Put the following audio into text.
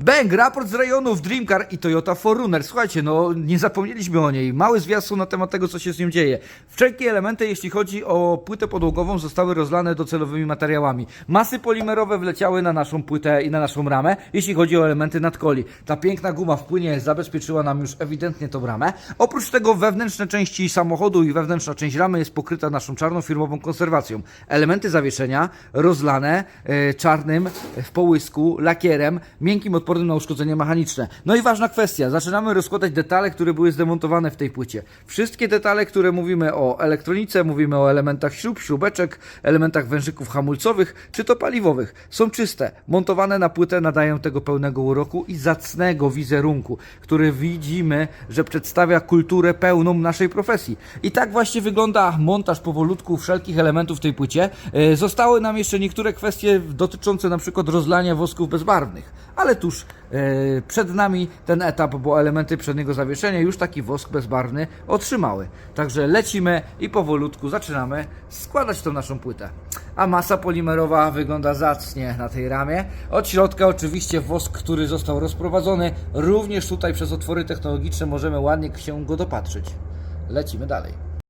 Bang, raport z rejonów Dreamcar i Toyota Forerunner. Słuchajcie, no nie zapomnieliśmy o niej. Mały zwiastun na temat tego, co się z nią dzieje. Wszelkie elementy, jeśli chodzi o płytę podłogową, zostały rozlane docelowymi materiałami. Masy polimerowe wleciały na naszą płytę i na naszą ramę, jeśli chodzi o elementy nadkoli. Ta piękna guma w płynie zabezpieczyła nam już ewidentnie tą ramę. Oprócz tego wewnętrzne części samochodu i wewnętrzna część ramy jest pokryta naszą czarną firmową konserwacją. Elementy zawieszenia rozlane e, czarnym w połysku, lakierem, miękkim, odpornym na uszkodzenia mechaniczne. No i ważna kwestia, zaczynamy rozkładać detale, które były zdemontowane w tej płycie. Wszystkie detale, które mówimy o elektronice, mówimy o elementach śrub, śrubeczek, elementach wężyków hamulcowych, czy to paliwowych, są czyste. Montowane na płytę nadają tego pełnego uroku i zacnego wizerunku, który widzimy, że przedstawia kulturę pełną naszej profesji. I tak właśnie wygląda montaż powolutku wszelkich elementów w tej płycie. E, Zostały nam jeszcze niektóre kwestie dotyczące na przykład rozlania wosków bezbarwnych, ale tuż e, przed nami ten etap, bo elementy przedniego zawieszenia już taki wosk bezbarwny otrzymały. Także lecimy i powolutku zaczynamy składać tą naszą płytę. A masa polimerowa wygląda zacnie na tej ramie. Od środka oczywiście wosk, który został rozprowadzony. Również tutaj przez otwory technologiczne możemy ładnie się go dopatrzyć. Lecimy dalej.